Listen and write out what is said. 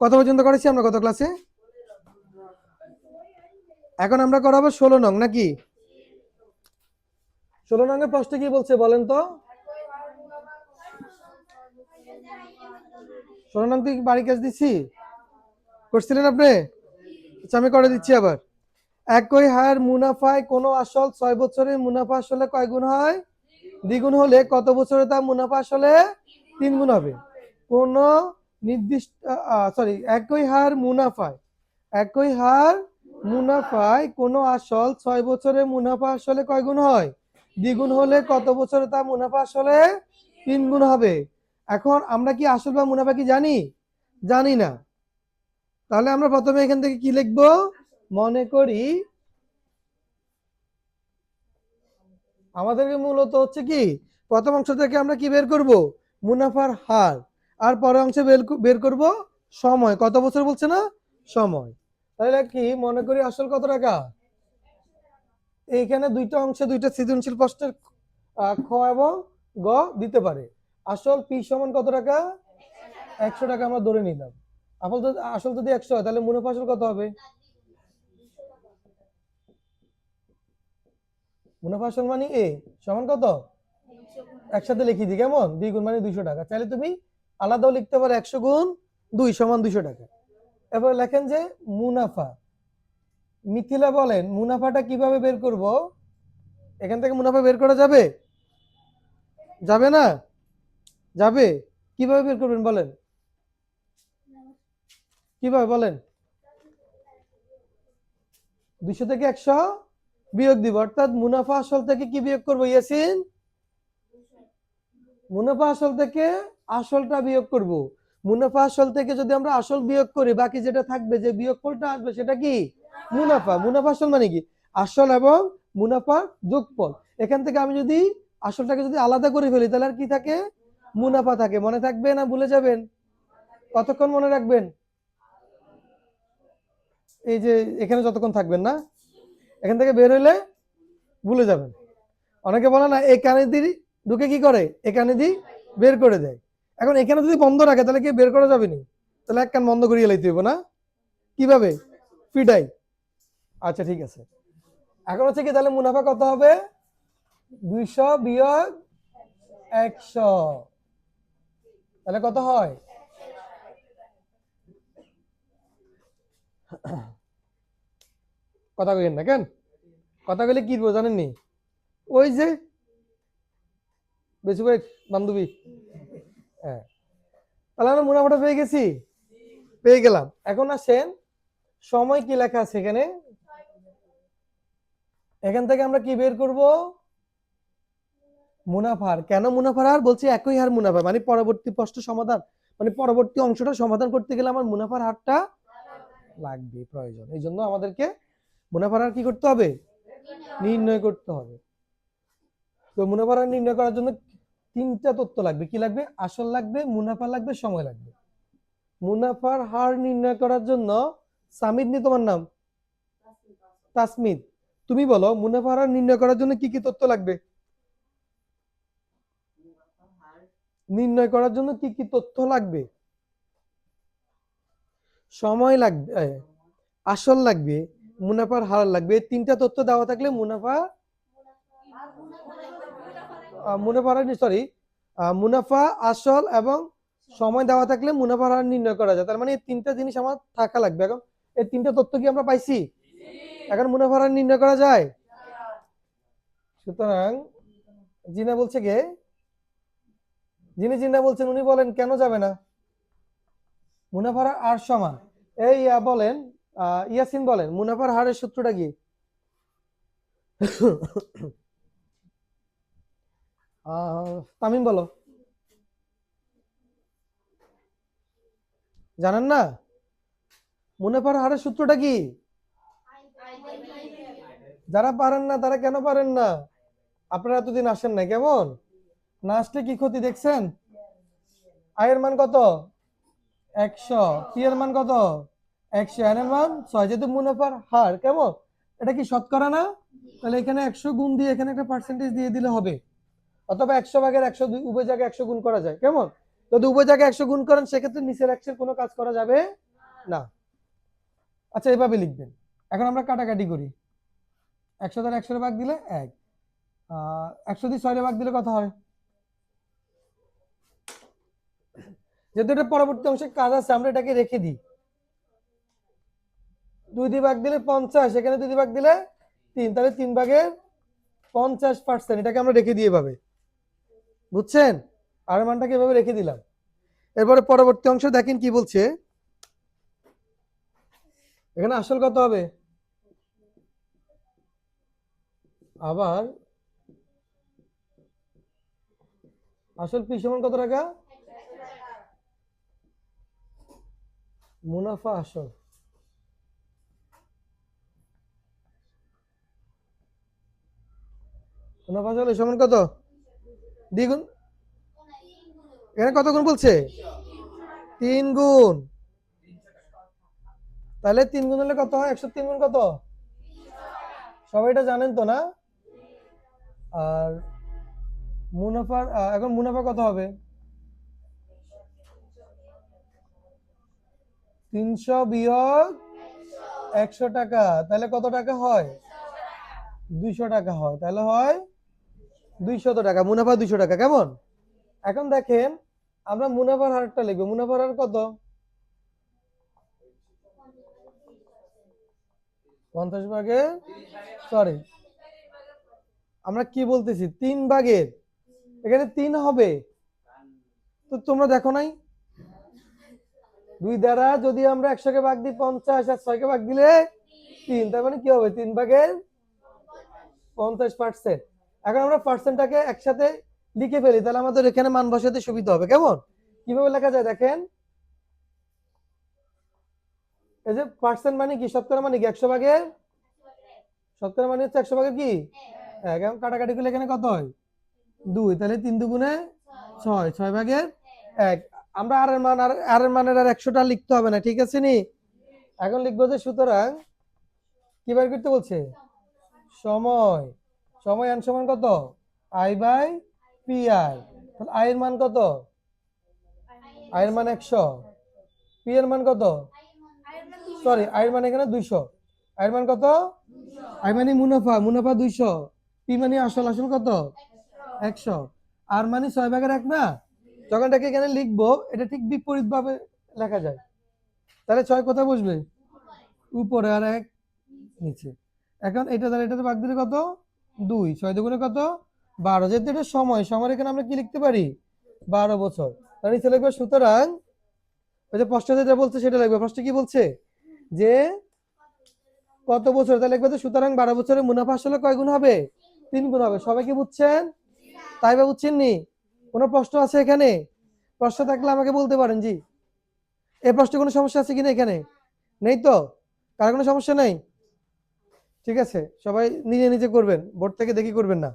কত পর্যন্ত করেছি আমরা কত ক্লাসে এখন আমরা করাবো ষোলো নং, নাকি? ষোলো নং এর প্রশ্ন কি বলছে বলেন তো? ষোলো নং কি বাড়ি কাজ দিচ্ছি করছিলেন আপনি? আচ্ছা আমি করে দিচ্ছি আবার। একই হার মুনাফায় কোনো আসল ছয় বছরে মুনাফা আসলে কয় গুণ হয়? দ্বিগুণ হলে কত বছরে তা মুনাফা আসলে তিন গুণ হবে? কোন নির্দিষ্ট সরি একই হার মুনাফায়। একই হার মুনাফায় কোনো আসল ছয় বছরে মুনাফা আসলে কয় গুণ হয়? দ্বিগুণ হলে কত বছরে তা মুনাফা আসলে তিন গুণ হবে? এখন আমরা কি আসল বা মুনাফা কি জানি? জানি না। তাহলে আমরা প্রথমে এখান থেকে কি লিখব? মনে করি আমাদেরকে মূলত হচ্ছে কি? প্রথম অংশ থেকে আমরা কি বের করব? মুনাফার হার। আর পরের অংশে বের করব সময়। কত বছর বলছে না? সময়। তাহলে কি, মনে করি আসল কত টাকা? এইখানে দুইটা অংশে দুইটা সৃজনশীল প্রশ্নের খ এবং গ দিতে পারে। আসল পি সমান কত টাকা? একশো টাকা আমরা ধরে নিলাম। আসল যদি আসল যদি একশো হয়, তাহলে মুনাফা আসল কত হবে? মুনাফা আসল মানে এ। সমান কত? একসাথে লিখি দিই, কেমন? দুই গুণ মানে দুইশো টাকা। চাইলে তুমি আলাদাও লিখতে পারো একশো গুণ দুই সমান দুইশো টাকা। এবার লেখেন যে মুনাফা। মিথিলা বলেন, মুনাফাটা কীভাবে বের করব? এখান থেকে মুনাফা বের করা যাবে? যাবে না? যাবে? কীভাবে বের করবেন বলেন? কীভাবে বলেন? দুইশো থেকে একশো বিয়োগ দিব। অর্থাৎ মুনাফা আসল থেকে কি বিয়োগ করব, ইয়াসিন? মুনাফা আসল থেকে আসলটা বিয়োগ করব। মুনাফা আসল থেকে যদি আমরা আসল বিয়োগ করি, বাকি যেটা থাকবে, যে বিয়োগফলটা আসবে, সেটা কি? মুনাফা। মুনাফা আসল মানে কি? আসল এবং মুনাফার যোগফল। এখান থেকে আমি যদি আসলটাকে যদি আলাদা করে ফেলি, তাহলে আর কি থাকে? মুনাফা থাকে। মনে থাকবে না ভুলে যাবেন? কতক্ষণ মনে রাখবেন? এই যে এখানে যতক্ষণ থাকবেন না, এখান থেকে বের হইলে ভুলে যাবেন। অনেকে বলে না, এই কানে দিয়ে ঢুকে কি করে? এই কানে দিয়ে বের করে দেয়। এখন এখানে যদি বন্ধ রাখে, তাহলে কি বের করা যাবে নি? তাহলে এক কান বন্ধ করিয়ে লাইতে হইব না? কীভাবে? ফিডাই আচ্ছা ঠিক আছে। এখন হচ্ছে কি, তাহলে মুনাফা কত হবে? দুইশো বিয়োগ একশো। তাহলে কত হয়? কথা কইেন না কেন? কথা কইলে কি জানেননি ওই যে, বেশি বান্ধবী। হ্যাঁ। তাহলে আমরা মুনাফাটা পেয়ে গেছি? পেয়ে গেলাম। এখন আসেন, সময় কি লেখা আছে এখানে? এখান থেকে আমরা কি বের করব? মুনাফার। কেন মুনাফার হার? বলছি একই হার মুনাফা। মানে পরবর্তী প্রশ্ন সমাধান মানে পরবর্তী অংশটা সমাধান করতে গেলে আমার মুনাফার হারটা লাগবে, প্রয়োজন। এই জন্য আমাদেরকে মুনাফার হার কি করতে হবে? নির্ণয় করতে হবে। তো মুনাফার হার নির্ণয় করার জন্য তিনটা তথ্য লাগবে। কি লাগবে? আসল লাগবে মুনাফা লাগবে, সময় লাগবে। মুনাফার হার নির্ণয় করার জন্য সামিদ নি তোমার নাম? তাসমিদ। তুমি বলো, মুনাফার হার নির্ণয় করার জন্য কি কি তথ্য লাগবে? নির্ণয় করার জন্য কি কি তথ্য লাগবে? সময় লাগবে আসল লাগবে, মুনাফার হার লাগবে। তিনটা তথ্য দেওয়া থাকলে মুনাফা আহ, মুনাফার সরি মুনাফা আসল এবং সময় দেওয়া থাকলে মুনাফার হার নির্ণয় করা যায়। তার মানে এই তিনটা জিনিস আমার থাকা লাগবে। এখন এই তিনটা তথ্য কি আমরা পাইছি? এখন মুনাফার হার নির্ণয় করা যায়। সুতরাং জিনা বলছে কে? যিনি জিনা বলছেন উনি বলেন কেন যাবে না? মুনাফার আর সমান। এই ইয়া বলেন ইয়াসিন বলেন মুনাফার হারের সূত্রটা কি? তামিম বলো। জানেন না? মুনাফার হারের সূত্রটা কি? যারা পারেন না, তারা কেন পারেন না? আপনারা এতদিন আসেন না কেমন? না আসলে কি ক্ষতি দেখছেন? আয়ের মান কত? একশো। পি এর মান কত? একশো। এন এর মান ছয়। যেহেতু মুনাফার হার কেমন? এটা কি শতকরা না? তাহলে এখানে একশো গুণ দিয়ে এখানে একটা পার্সেন্টেজ দিয়ে দিলে হবে। অথবা একশো ভাগের একশো দুই উভয় জায়গায় একশো গুণ করা যায়। কেমন? যদি উভয় জায়গায় একশো গুণ করেন, সেক্ষেত্রে নিচের একশের কোনো কাজ করা যাবে না। আচ্ছা এভাবে লিখবেন। এখন আমরা কাটাকাটি করি। একশো দ্বারা একশো ভাগ দিলে এক। একশো দিয়ে ছয় ভাগ দিলে কত হয়? যেহেতু এটা পরবর্তী অংশে কাজ আছে, আমরা এটাকে রেখে দিই। দুই দিয়ে ভাগ দিলে পঞ্চাশ, এখানে দুই দিয়ে ভাগ দিলে তিন। তাহলে তিন ভাগের পঞ্চাশ পার্সেন্ট এটাকে আমরা রেখে দিয়ে পাবে বুঝছেন? আর মানটাকে এভাবে রেখে দিলাম? এরপরে পরবর্তী অংশ দেখেন কি বলছে। এখানে আসল কত হবে? আবার আসল পি সমান কত টাকা? মুনাফা আসল। মুনাফা আসল সমান কত? দ্বিগুণ? এখানে কত গুণ বলছে? তিন গুণ। তাহলে তিন গুণ হলে কত হয়? একশো তিন গুণ কত? সবাই এটা জানেন তো না? আর মুনাফার এখন মুনাফা কত হবে? তিনশো বিয়োগ একশো টাকা। তাহলে কত টাকা হয়? দুইশো টাকা হয়। তাহলে হয় দুইশত টাকা, মুনাফা দুইশো টাকা, কেমন? এখন দেখেন, আমরা মুনাফার হারটা লিখব। মুনাফার হার কত? পঞ্চাশ ভাগের সরি আমরা কি বলতেছি? তিন ভাগের। এখানে তিন হবে। তো তোমরা দেখো নাই? দুই দ্বারা যদি আমরা একশোকে ভাগ দিই পঞ্চাশ, আর ছয়কে ভাগ দিলে তিন। তার মানে কি হবে? তিন ভাগের পঞ্চাশ পার্সেন্ট। এখন আমরা পার্সেন্টটাকে একসাথে লিখে ফেলি তাহলে আমাদের এখানে মান বসাতে সুবিধা হবে। কেমন? কীভাবে লেখা যায় দেখেন? এই যে পার্সেন্ট মানে কি? শতকরা মানে কি? একশো ভাগের শতকরা মানে হচ্ছে একশো ভাগের কি? এখন কাটাকাটি করলে এখানে কত হয়? দুই। তাহলে তিন দুগুণে ছয়। ছয় ভাগের এক। আমরা আর এর মান আর আর এর মানের আর একশোটা লিখতে হবে না ঠিক আছে নি? এখন লিখব যে সুতরাং কি বার করতে বলছে? সময়। সময় আন সমান কত? I by P I I এর মান কত? আই এর মান একশো। পি এর মান কত? সরি আই এর মান এখানে দুইশো। আই এর মান কত? আই মানে মুনাফা মুনাফা দুইশো। পি মানে আসল আসল কত? একশো। আর মানে ছয় ভাগের এক না? যখন এটাকে এখানে লিখব, এটা ঠিক বিপরীত ভাবে লেখা যায়। তাহলে ছয় কোথায় বসবে? উপরে। আর এক নিচে। এখন এটা দ্বারা এটাতে ভাগ দিলে কত? দুই, ছয় দুগুণে কত? বারো। যেহেতু এটা সময় সময় এখানে আমরা কি লিখতে পারি? বারো বছর। তার নিচে লিখবে, সুতরাং ওই যে প্রশ্ন যেটা বলছে সেটা লিখবে। প্রশ্ন কি বলছে? যে কত বছর? তাহলে লিখবে যে, সুতরাং বারো বছরের মুনাফা আসলে কয় গুণ হবে? তিন গুণ হবে। সবাই কি বুঝছেন? তাই বা বুঝছেন নি কোনো প্রশ্ন আছে এখানে? প্রশ্ন থাকলে আমাকে বলতে পারেন, জি। এই প্রশ্নে কোনো সমস্যা আছে কিনা এখানে? নেই তো? কারও কোনো সমস্যা নেই? ঠিক আছে? সবাই নিজে নিজে করবেন বোর্ড থেকে দেখি করবেন না?